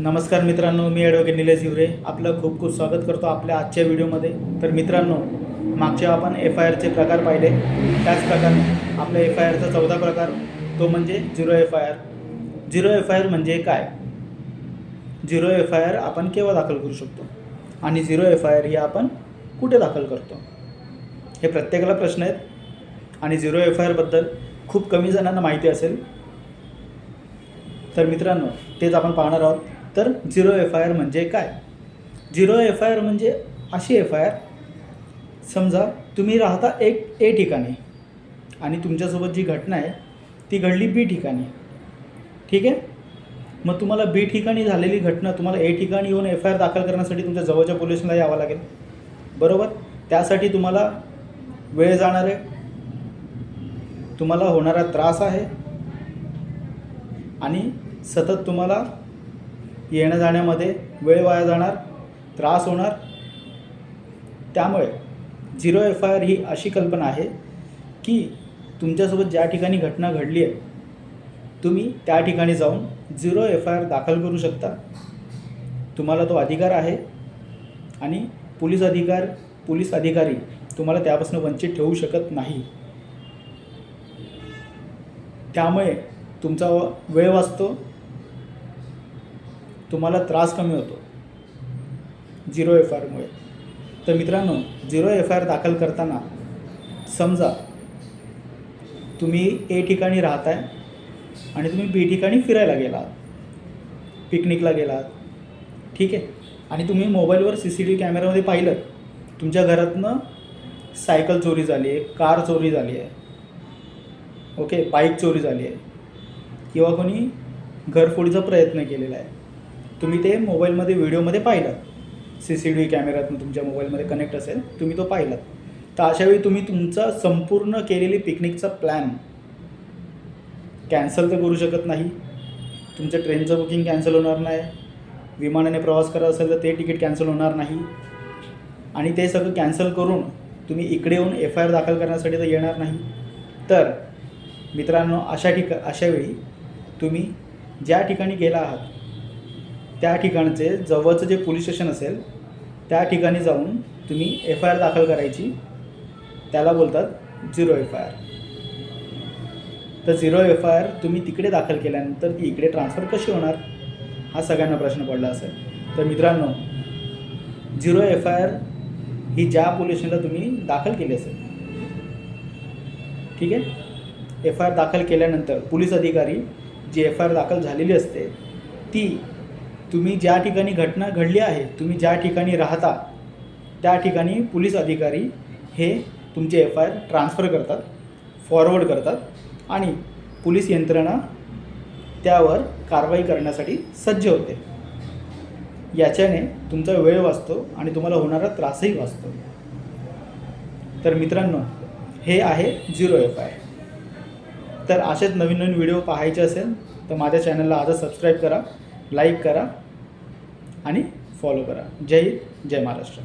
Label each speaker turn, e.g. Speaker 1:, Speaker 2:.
Speaker 1: नमस्कार मित्रांनो मी ॲडव्होकेट निलेश हिवरे. आपलं खूप खूप स्वागत करतो आपल्या आजच्या व्हिडिओमध्ये. तर मित्रांनो मागच्या आपण एफ आय आरचे प्रकार पाहिले. त्याच प्रकारे आपल्या एफ आय आरचा चौथा प्रकार तो म्हणजे zero F I R zero F I R म्हणजे काय? झिरो एफ आय आर आपण केव्हा दाखल करू शकतो? आणि झिरो एफ आय आर ही आपण कुठे दाखल करतो? हे प्रत्येकाला प्रश्न आहेत. आणि झिरो एफ आय आरबद्दल खूप कमी जणांना माहिती असेल. तर मित्रांनो तेच आपण पाहणार आहोत. तर झिरो एफ आय आर म्हणजे काय? झिरो एफ आय आर म्हणजे अशी एफ आय आर समजा तुम्ही राहता एक ए ठिकाणी आणि तुमच्यासोबत जी घटना आहे ती घडली बी ठिकाणी. ठीक आहे? मग तुम्हाला बी ठिकाणी झालेली घटना तुम्हाला ए ठिकाणी येऊन एफ आय आर दाखल करण्यासाठी तुमच्या जवळच्या पोलिसला यावं लागेल. बरोबर? त्यासाठी तुम्हाला वेळ जाणार आहे. तुम्हाला होणारा त्रास आहे. आणि सतत तुम्हाला येण्या जाण्यामध्ये वेळ वाया जाणार त्रास होणार. त्यामुळे झिरो एफ आय आर ही अशी कल्पना आहे की तुमच्यासोबत ज्या ठिकाणी घटना घडली आहे तुम्ही त्या ठिकाणी जाऊन झिरो एफ आय आर दाखल करू शकता. तुम्हाला तो अधिकार आहे आणि पोलीस अधिकार पोलीस अधिकारी तुम्हाला त्यापासून वंचित ठेवू शकत नाही. त्यामुळे तुमचा व- वेळ वाचतो. तुम्हाला त्रास कमी होतो. झिरो एफ आरमुळे तर मित्रांनो झिरो एफ आय आर दाखल करताना समजा तुम्ही ए ठिकाणी राहताय आणि तुम्ही बी ठिकाणी फिरायला गेलात पिकनिकला गेलात ठीक आहे? आणि तुम्ही मोबाईलवर सी सी टी व्ही कॅमेरामध्ये पाहिलं तुमच्या घरातनं सायकल चोरी झाली आहे कार चोरी झाली आहे ओके? बाईक चोरी झाली आहे. किंवा कोणी घरफोडीचा प्रयत्न केलेला आहे. तुम्ही ते मोबाईलमध्ये व्हिडिओमध्ये पाहिलं सी सी टी व्ही कॅमेऱ्यातून तुमच्या मोबाईलमध्ये कनेक्ट असेल तुम्ही तो पाहिलात. तर अशावेळी तुम्ही तुमचा संपूर्ण केलेली पिकनिकचा प्लॅन कॅन्सल तर करू शकत नाही. तुमचं ट्रेनचं बुकिंग कॅन्सल होणार नाही. विमानाने प्रवास करत असेल तर ते तिकीट कॅन्सल होणार नाही. आणि ते सगळं कॅन्सल करून तुम्ही इकडे येऊन एफ आय आर दाखल करण्यासाठी तर येणार नाही. तर मित्रांनो अशा ठिका अशावेळी तुम्ही ज्या ठिकाणी गेला आहात त्या ठिकाणचे जवळचं जे पोलीस स्टेशन असेल त्या ठिकाणी जाऊन तुम्ही एफ आय आर दाखल करायची. त्याला बोलतात झिरो एफ आय आर तर झिरो एफ आय आर तुम्ही तिकडे दाखल केल्यानंतर ती इकडे ट्रान्सफर कशी होणार? हा सगळ्यांना प्रश्न पडला असेल. तर मित्रांनो झिरो एफ आय आर ही ज्या पोलीस स्टेशनला तुम्ही दाखल केली असेल ठीक आहे? एफ आय आर दाखल केल्यानंतर पोलीस अधिकारी जी एफ आय आर दाखल झालेली असते ती तुम्ही ज्या ठिकाणी घटना घडली आहे तुम्ही ज्या ठिकाणी राहता त्या ठिकाणी पोलीस अधिकारी हे तुमचे एफ आय आर ट्रान्सफर करतात फॉरवर्ड करतात आणि पोलीस यंत्रणा त्यावर कारवाई करण्यासाठी सज्ज होते. याच्याने तुमचा वेळ वाचतो आणि तुम्हाला होणारा त्रासही वाचतो. तर मित्रांनो हे आहे झिरो एफ आय तर असेच नवीन नवीन व्हिडिओ पाहायचे असेल तर माझ्या चॅनलला आजच सबस्क्राईब करा लाईक करा आणि फॉलो करा. जय हिंद जय महाराष्ट्र.